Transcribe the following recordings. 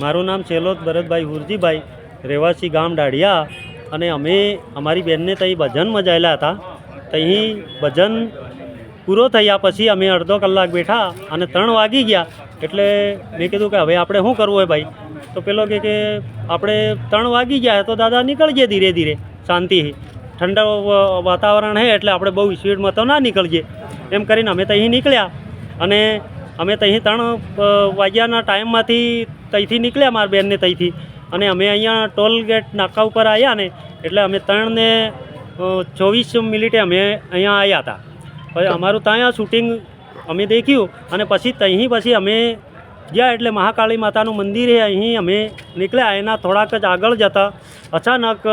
મારું નામ છેલોત ભરતભાઈ હુરજીભાઈ, રહેવાસી ગામ દાઢિયા અને અમે અમારી બેનને ત્યાં ભજનમાં જાયેલા હતા. ત્યાં ભજન પૂરો થયા પછી અમે અડધો કલાક બેઠા અને ત્રણ વાગી ગયા. એટલે મેં કીધું કે હવે આપણે શું કરવું હોય ભાઈ? તો પેલો કે કે આપણે ત્રણ વાગી ગયા તો દાદા નીકળીએ ધીરે ધીરે, શાંતિથી. ઠંડા વાતાવરણ છે એટલે આપણે બહુ સ્પીડમાં તો ના નીકળીએ. એમ કરીને અમે ત્યાં નીકળ્યા. અને અમે ત્યાંથી ત્રણ વાગ્યાના ટાઈમમાંથી ત્યાંથી નીકળ્યા મારા બેનને ત્યાંથી અને અમે અહીંયા ટોલ ગેટ નાકા ઉપર આવ્યા ને, એટલે અમે ત્રણને ચોવીસ મિનિટે અમે અહીંયા આવ્યા હતા. પછી અમારું ત્યાં શૂટિંગ અમે દેખ્યું અને પછી ત્યાંથી પછી અમે ગયા એટલે મહાકાળી માતાનું મંદિર અહીં અમે નીકળ્યા. એના થોડાક જ આગળ જતા અચાનક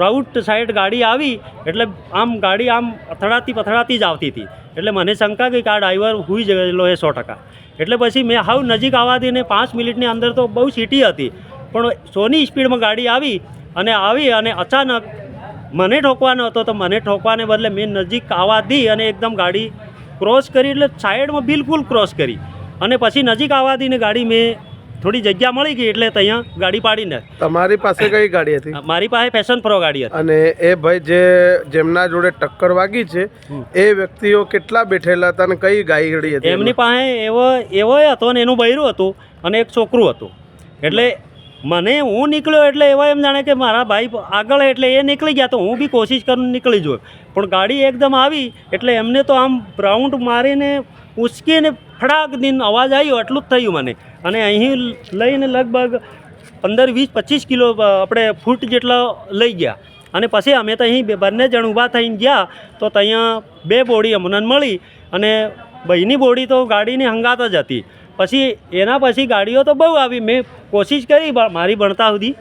રાઉટ સાઈડ ગાડી આવી, એટલે આમ ગાડી આમ અથડાતી પથડાતી જ આવતી હતી. એટલે મને શંકા કે આ ડ્રાઈવર હુઈ ગયેલો એ સો ટકા. એટલે પછી મેં હાવ નજીક આવવા દઈને પાંચ મિનિટની અંદર તો બહુ સીટી હતી. પણ સોની સ્પીડમાં ગાડી આવી અને આવી અને અચાનક મને ઠોકવાનો હતો તો મને ઠોકવાને બદલે મેં નજીક આવવા દી અને એકદમ ગાડી ક્રોસ કરી, એટલે સાઈડમાં બિલકુલ ક્રોસ કરી. અને પછી નજીક આવવા દઈને ગાડી મેં થોડી જગ્યા મળી ગઈ એટલે ત્યાં ગાડી પાડીને. તમારી પાસે કઈ ગાડી હતી? મારી પાસે પેશન પ્રો ગાડી હતી. અને એ ભાઈ જે જેમના જોડે ટક્કર વાગી છે એ વ્યક્તિઓ કેટલા બેઠેલા હતા અને કઈ ગાડી હતી એમની પાસે એવો એવો હતો ને એનું બૈરું હતું અને એક છોકરું હતું. એટલે મને હું નીકળ્યો એટલે એવા એમ જાણે કે મારા ભાઈ આગળ એટલે એ નીકળી ગયા તો હું બી કોશિશ કરીને નીકળી જોયો પણ ગાડી એકદમ આવી એટલે એમને તો આમ રાઉન્ડ મારીને ઉચકીને ફડાક દિન અવાજ આવ્યો એટલું જ થયું મને. અને અહીં લઈને લગભગ પંદર, વીસ, પચીસ કિલો આપણે ફૂટ જેટલા લઈ ગયા. અને પછી અમે તો અહીં બંને જણ ઊભા થઈને ગયા, તો ત્યાં બે બોડી અમને મળી અને ભાઈની બોડી તો ગાડીની હંગાત જ હતી. પછી એના પછી ગાડીઓ તો બહુ આવી. મેં કોશિશ કરી મારી ભણતા સુધી.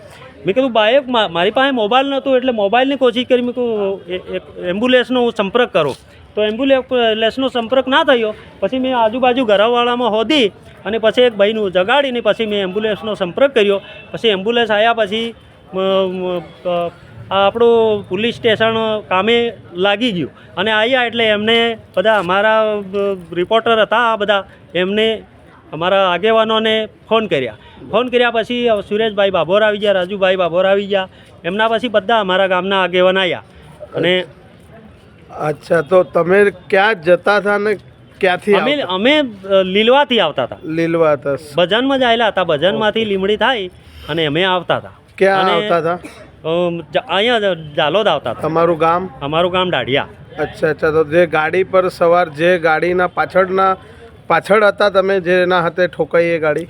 મેં કીધું બાયક મારી પાસે મોબાઈલ નહોતું એટલે મોબાઈલની કોશિશ કરી મેં કહું એમ્બ્યુલન્સનો સંપર્ક કરો. તો એમ્બ્યુલન્સનો સંપર્ક ના થયો. પછી મેં આજુબાજુ ઘરવાળામાં હોધી અને પછી એક ભાઈનું જગાડીને પછી મેં એમ્બ્યુલન્સનો સંપર્ક કર્યો. પછી એમ્બ્યુલન્સ આવ્યા પછી આપણું પોલીસ સ્ટેશન કામે લાગી ગયું. અને આવ્યા એટલે એમને બધા અમારા રિપોર્ટર હતા આ બધા, એમને અમારા આગેવાનોને ફોન કર્યા. ફોન કર્યા પછી સુરેશભાઈ બાભોર આવી ગયા રાજુભાઈ બાભોર આવી ગયા. એમના પછી બધા અમારા ગામના આગેવાન આવ્યા અને અચ્છા તો તમે ક્યાં જતા હતા ને ક્યાંથી અમે અમે લીલવાથી આવતા હતા. લીલવા હતા ભજનમાં જ આવેલા હતા ભજનમાંથી લીમડી થાય અને અમે આવતા હતા. ક્યાં આવતા હતા? અહીંયા ઝાલોદ આવતા હતા. તમારું ગામ? અમારું ગામ દાઢિયા અચ્છા અચ્છા તો જે ગાડી પર સવાર જે ગાડીના પાછળના પાછળ હતા તમે જેના હાથે ઠોકાઈ એ ગાડી?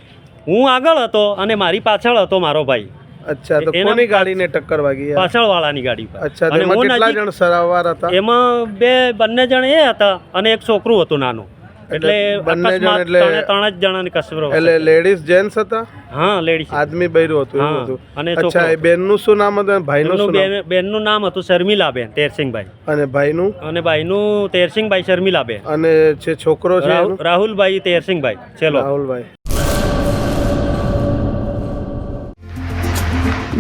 હું આગળ હતો અને મારી પાછળ હતો મારો ભાઈ. અચ્છા તો કોની ગાડીને ટક્કર વાગી? પાછળ વાળાની ગાડી પર. અચ્છા અને કેટલા જણ સરાવાર હતા? એમાં બે બંને જણ એ હતા અને એક છોકરું હતું નાનું. એટલે બંને જણ એટલે- ત્રણ જ જણાની કસરો એટલે લેડીઝ જેન્ટ્સ હતા? હા લેડીઝ આદમી બૈરું હતું એવું હતું. અને અચ્છા છોકરો. એ બેનનું શું નામ હતું? અને ભાઈનું શું નામ? બેન બેનનું નામ હતું શર્મિલાબેન તેરસિંહભાઈ. અને ભાઈનું? અને ભાઈનું તેરસિંહભાઈ શર્મિલાબેન. અને જે છોકરો છે રાહુલભાઈ તેરસિંહભાઈ ચલો Rahulbhai.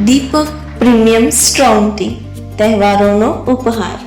Deepak premium strong tea તહેવારોનો ઉપહાર.